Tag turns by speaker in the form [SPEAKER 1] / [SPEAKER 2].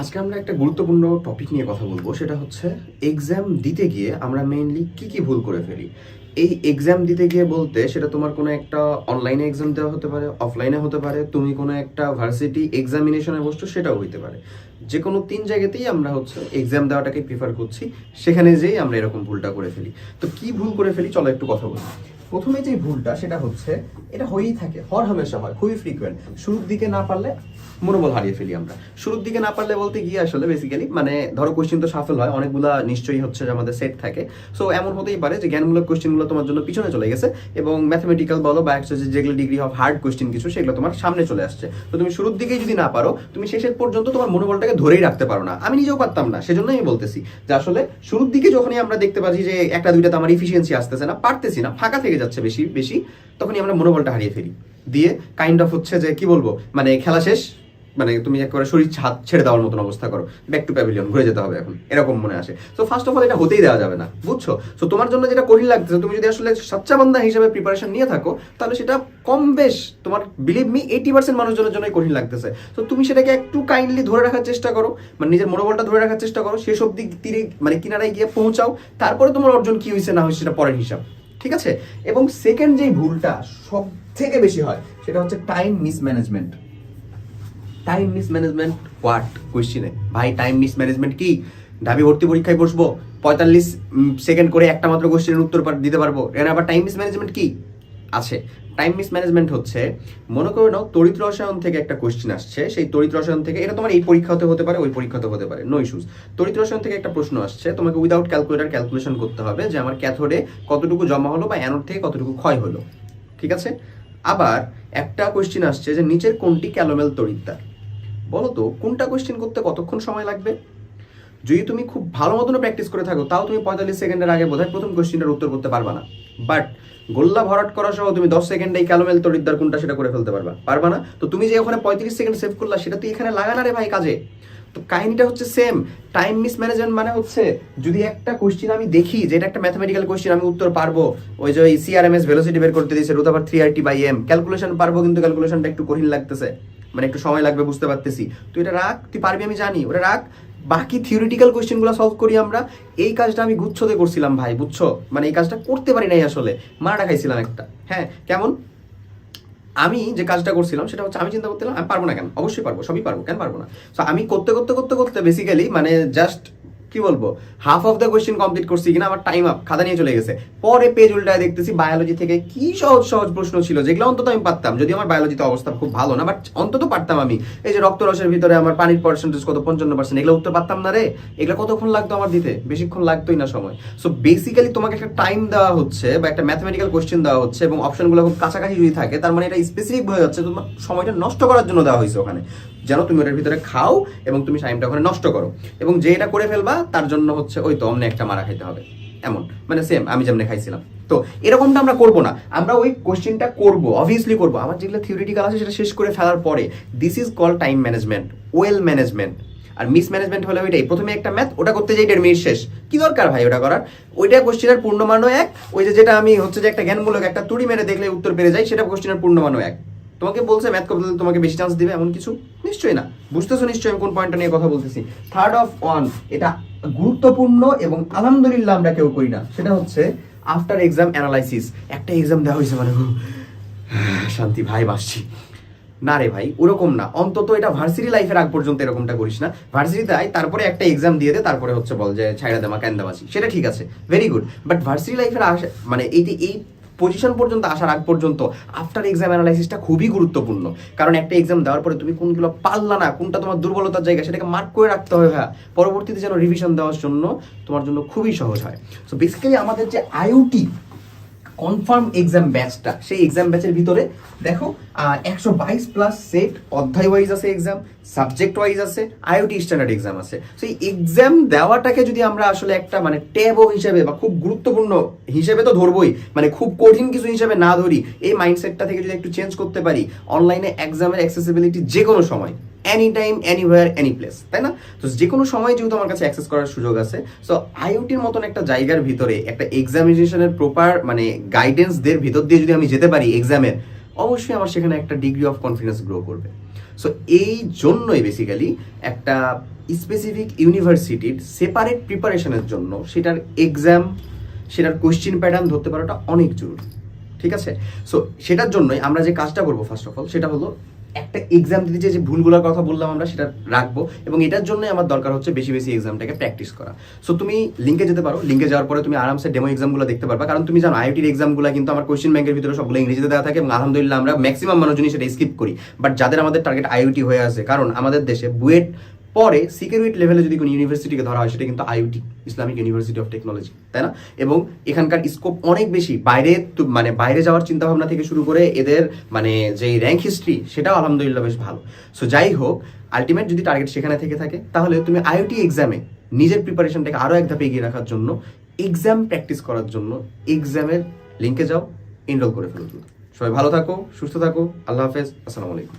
[SPEAKER 1] আজকে আমরা একটা গুরুত্বপূর্ণ টপিক নিয়ে কথা বলব, সেটা হচ্ছে এক্সাম দিতে গিয়ে আমরা মেইনলি কি কি ভুল করে ফেলি? এই এক্সাম দিতে গিয়ে বলতে সেটা তোমার কোনো একটা অনলাইনে এক্সাম দেওয়া হতে পারে অফলাইনে হতে পারে, তুমি কোনো একটা ভার্সিটি এক্সামিনেশনে বসছো, সেটাও হইতে পারে। যে কোনো তিন জায়গাতেই আমরা হচ্ছে এক্সাম দেওয়াটাকে প্রিফার করছি, সেখানে যেই আমরা এরকম ভুলটা করে ফেলি। তো কি ভুল করে ফেলি? চলো একটু কথা বলি। প্রথমে যে ভুলটা, সেটা হচ্ছে এটা হয়েই থাকে, হর হামেশা হয়, খুবই ফ্রিকুয়েন্ট শুরুর দিকে না পারলে মনোবল হারিয়ে ফেলি আমরা। শুরুর দিকে না পারলে বলতে গিয়ে আসলে বেসিক্যালি মানে ধরো কোশ্চেন তো সাফল হয়, অনেকগুলা নিশ্চয়ই হচ্ছে যে আমাদের সেট থাকে। সো এমন হতেই পারে যে জ্ঞানমূলক কোশ্চেনগুলো তোমার জন্য পিছনে চলে গেছে এবং ম্যাথমেটিক্যাল বলো বা যে যেগুলো ডিগ্রি অফ হার্ড কোশ্চেন কিছু, সেগুলো তোমার সামনে চলে আসছে। তো তুমি শুরুর দিকেই যদি না পারো, তুমি শেষের পর্যন্ত তোমার মনোবলটাকে ধরেই রাখতে পারো না। আমি নিজেও পারতাম না সেজন্য আমি বলতেছি যে আসলে শুরুর দিকে যখনই আমরা দেখতে পাচ্ছি যে একটা দুইটাতে আমার ইফিসিয়েন্সি আসতেছে না, পারতেছি না, ফাঁকা থেকে যাচ্ছে বেশি বেশি, তখনই আমরা মনোবলটা হারিয়ে ফেলি। দিয়ে কাইন্ড অফ হচ্ছে যে কি বলব মানে খেলা শেষ মানে তুমি একবারে শরীর হাত ছেড়ে দেওয়ার মতন অবস্থা করো। ব্যাক টু প্যাভিলিয়ন ঘুরে যেতে হবে এখন। এরকম মনে আসে। তো ফার্স্ট অফ অল এটা হতেই দেওয়া যাবে না, বুঝছ? তো তোমার জন্য যেটা কঠিন লাগতেছে, তুমি যদি আসলে বান্দা হিসেবে প্রিপারেশন নিয়ে থাকো, তাহলে সেটা কম বেশ। তোমার বিলিভ মি এইটি পার্সেন্ট মানুষজনের জন্যই কঠিন লাগতেছে। তো তুমি সেটাকে একটু কাইন্ডলি ধরে রাখার চেষ্টা করো মানে নিজের মনোবলটা ধরে রাখার চেষ্টা করো শেষ দিক তীরে মানে কিনারায় গিয়ে পৌঁছাও। তারপরে তোমার অর্জন কি হয়েছে না হয়েছে সেটা পরের হিসাব। ঠিক আছে? এবং সেকেন্ড যেই ভুলটা সব থেকে বেশি হয়, সেটা হচ্ছে time mismanagement time mismanagement what কোয়েশ্চিনে ভাই টাইম মিসম্যানেজমেন্ট কি? ঢাবি ভর্তি পরীক্ষায় বসবো, পঁয়তাল্লিশ সেকেন্ড করে একটা মাত্র কোয়েশ্চেনের উত্তর দিতে পারব। এখানে আবার টাইম মিসম্যানেজমেন্ট কি? আছে। টাইম মিসম্যানেজমেন্ট হচ্ছে, মনে করে নাও তড়িৎ রসায়ন থেকে একটা কোয়েশ্চেন আসছে, সেই তড়িৎ রসায়ন থেকে, এটা তোমার এই পরীক্ষাতে হতে পারে, ওই পরীক্ষাতে হতে পারে নো ইস্যুস তড়িৎ রসায়ন থেকে একটা প্রশ্ন আসছে, তোমাকে উইদাউট ক্যালকুলেটর ক্যালকুলেশন করতে হবে যে আমার ক্যাথোডে কতটুকু জমা হলো বা অ্যানোড থেকে কতটুকু ক্ষয় হলো, ঠিক আছে? আবার একটা কোয়েশ্চেন আসছে যে নিচের কোনটি ক্যালোমেল তড়িৎদ্বার বলো তো, কোনটা কোয়েশ্চেন করতে কতক্ষণ সময় লাগবে? যদি তুমি খুব ভালো মতন প্র্যাকটিস করে থাকো, তাও তুমি পঁয়তাল্লিশ সেকেন্ডের আগে বোধহয় প্রথম কোয়েশ্চেনটার উত্তর করতে পারবা না। বাট গোল্লা ভরাট করা সহ তুমি দশ সেকেন্ডে ক্যালোমেল তরিদ্দার কোনটা সেটা করে ফেলতে পারবা। পারবা না? তো তুমি যে ওখানে পঁয়ত্রিশ সেকেন্ড সেভ করলা, সেটা তুই এখানে লাগা না রে ভাই কাজে। তো কাহিনীটা হচ্ছে সেম টাইম মিসম্যানেজমেন্ট মানে হচ্ছে যদি একটা কোশ্চেন আমি দেখি, যে এটা একটা ম্যাথমেটিক্যাল কোশ্চেন আমি উত্তর পারব। ওই যে ওই সিআরএমএস ভেলোসিটি বের করতে দিয়েছে রুট আবার three R T by M calculation পারব কিন্তু ক্যালকুলেশনটা একটু কঠিন লাগতেছে। মানে একটু সময় লাগবে, বুঝতে পারতেছি। তুই এটা রাখ, তুই পারবি আমি জানি। ওটা রাখ বাকি থিওরিটিক্যাল কোয়েশ্চেনগুলো সলভ করি আমরা। এই কাজটা আমি গুচ্ছতে করছিলাম ভাই, বুঝছ? মানে এই কাজটা করতে পারি নাই আসলে। মারাটা খাইছিলাম একটা। হ্যাঁ কেমন? আমি যে কাজটা করছিলাম, সেটা হচ্ছে আমি চিন্তা করছিলাম আমি পারব না কেন? অবশ্যই পারব, সবই পারব। কেন পারব না? তো আমি করতে করতে করতে করতে বেসিক্যালি মানে জাস্ট কি বলব? Half of the question complete করছি কিনা, আমার টাইম আপ খাতা নিয়ে চলে গেছে। পরে পেজ উল্টায় দেখতেছি বায়োলজি থেকে কি সহজ সহজ প্রশ্ন ছিল, যেগুলো অন্তত আমি পারতাম। যদি আমার বায়োলজিতে অবস্থা খুব ভালো না বাট অন্তত পারতাম আমি। এই যে রক্তরসের ভিতরে আমার পানির পার্সেন্টেজ কত? পঞ্চান্ন পার্সেন্ট এগুলো উত্তর পারতাম না রে? এগুলো কতক্ষণ লাগতো আমার দিতে? বেশিক্ষণ লাগতোই না সময়। সো বেসিক্যালি তোমাকে একটা টাইম দেওয়া হচ্ছে, বা একটা ম্যাথমেটিক্যাল কোয়েশ্চেন দেওয়া হচ্ছে, এবং অপশনগুলো খুব কাছাকাছি যদি থাকে, তার মানে এটা স্পেসিফিক হয়ে যাচ্ছে, তোমার সময়টা নষ্ট করার জন্য দেওয়া হয়েছে ওখানে। যেন তুমি ওটার ভিতরে খাও এবং তুমি টাইমটা ওখানে নষ্ট করো। এবং যে এটা করে ফেলবা, তার জন্য হচ্ছে ওই তো অমনে একটা মারা খাইতে হবে। এমন। মানে সেম আমি যেমনি খাইছিলাম। তো এরকমটা আমরা করব না। আমরা ওই কোশ্চেনটা করব অবভিয়াসলি করব। আমার যেগুলো থিওরিটিক্যাল আছে, সেটা শেষ করে ফেলার পরে this is call time management well management R miss management হলে ওইটাই। প্রথমে একটা ম্যাথ ওটা করতে যাই দেড় মিনিট শেষ। কি দরকার ভাই ওটা করার? ওইটা কোশ্চেনের পূর্ণমানও এক। ওই যে যেটা আমি হচ্ছে যে একটা জ্ঞানমূলক একটা তুড়ি মেরে দেখলে উত্তর পেরে যাই, সেটা কোশ্চেনের পূর্ণমানও এক। তোমাকে বলছে ম্যাথ করতে তোমাকে বেশি চান্স দিবে, এমন কিছু? নিশ্চয়ই না। বুঝতেছো নিশ্চয়ই আমি কোন পয়েন্টটা নিয়ে কথা বলতেছি। থার্ড অফ ওয়ান এটা গুরুত্বপূর্ণ এবং আলহামদুলিল্লাহ আমরা কেউ করি না। সেটা হচ্ছে আফটার এক্সাম অ্যানালাইসিস একটা এক্সাম দেওয়া হয়েছে মানে শান্তি ভাই বাসছি না রে ভাই, ওরকম না। অন্তত এটা ভার্সিটি লাইফের আগ পর্যন্ত এরকমটা করিস না। ভার্সিটিতে আয় তারপরে একটা এক্সাম দিয়ে দে, তারপরে হচ্ছে বল যে ছাইড়া দেমা ক্যান্দাবাসি সেটা ঠিক আছে ভেরি গুড বাট ভার্সিটি লাইফের আসা মানে এই এই পজিশন পর্যন্ত আসার আগ পর্যন্ত আফটার এক্সাম অ্যানালাইসিসটা খুবই গুরুত্বপূর্ণ। কারণ একটা এক্সাম দেওয়ার পরে তুমি কোনগুলো পারলা না, কোনটা তোমার দুর্বলতার জায়গা সেটাকে মার্ক করে রাখতে হবে ভাইয়া। পরবর্তীতে যেন রিভিশন দেওয়ার জন্য তোমার জন্য খুবই সহজ হয়। সো বেসিক্যালি আমাদের যে আইওটি কনফার্ম এক্সাম ব্যাচটা সেই এক্সাম ব্যাচের ভিতরে দেখো একশো বাইশ প্লাস সেট অধ্যায় ওয়াইজ আছে এক্সাম সাবজেক্ট ওয়াইজ আছে আইওটি স্ট্যান্ডার্ড এক্সাম আছে। সেই এক্সাম দেওয়াটাকে যদি আমরা আসলে একটা মানে ট্যাবও হিসেবে বা খুব গুরুত্বপূর্ণ হিসেবে তো ধরবই মানে খুব কঠিন কিছু হিসেবে না ধরি, এই মাইন্ডসেটটা থেকে যদি একটু চেঞ্জ করতে পারি অনলাইনে এক্সামের অ্যাক্সেসিবিলিটি যে কোনো সময় any time anywhere any place তাই না? তো যে কোনো সময় যেহেতু আমার কাছে অ্যাক্সেস করার সুযোগ আছে সো আইওটির মতন একটা জায়গার ভিতরে, একটা এক্সামিনেশনের প্রপার মানে গাইডেন্সদের ভিতর দিয়ে যদি আমি যেতে পারি এক্সামের অবশ্যই আমার সেখানে একটা ডিগ্রি অফ কনফিডেন্স গ্রো করবে। সো এই জন্যই বেসিক্যালি একটা স্পেসিফিক ইউনিভার্সিটির সেপারেট প্রিপারেশনের জন্য সেটার এক্সাম সেটার কোশ্চিন প্যাটার্ন ধরতে পারাটা অনেক জরুরি, ঠিক আছে? সো সেটার জন্যই আমরা যে কাজটা করব ফার্স্ট অফ অল সেটা হলো একটা এক্সাম দিতে যে ভুলগুলোর কথা বললাম আমরা, সেটা রাখব। এবং এটার জন্যই আমার দরকার হচ্ছে বেশি বেশি এক্সামটাকে প্র্যাকটিস করা। সো তুমি লিঙ্কে যেতে পারো। লিঙ্কে যাওয়ার পরে তুমি আরামসে ডেমো এক্সামগুলো দেখতে পারবা। কারণ তুমি জানো আইআইটির এক্সামগুলো কিন্তু আমার কোয়েশ্চেন ব্যাংকের ভিতরে সবগুলো ইংরেজিতে দেওয়া থাকে এবং আলহামদুলিল্লাহ আমরা ম্যাক্সিমাম মানুষজনই সেটা স্কিপ করি। বাট যাদের আমাদের টার্গেট আইআইটি হয়ে আছে, কারণ আমাদের দেশে বুয়েট পরে সিকিউরিটি লেভেলে যদি কোনো ইউনিভার্সিটিকে ধরা হয়, সেটা কিন্তু IUT Islamic University of Technology তাই না? এবং এখানকার স্কোপ অনেক বেশি। বাইরে মানে বাইরে যাওয়ার চিন্তাভাবনা থেকে শুরু করে এদের মানে যে র্যাঙ্ক হিস্ট্রি সেটাও আলহামদুলিল্লাহ বেশ ভালো। সো যাই হোক আলটিমেট যদি টার্গেট সেখানে থেকে থাকে, তাহলে তুমি আইওটি এক্সামে নিজের প্রিপারেশনটাকে আরও এক ধাপে এগিয়ে রাখার জন্য এক্সাম প্র্যাকটিস করার জন্য এক্সামের লিঙ্কে যাও এনরোল করে ফেলো সবাই ভালো থাকো, সুস্থ থাকো, আল্লাহ হাফেজ, আসসালামু আলাইকুম।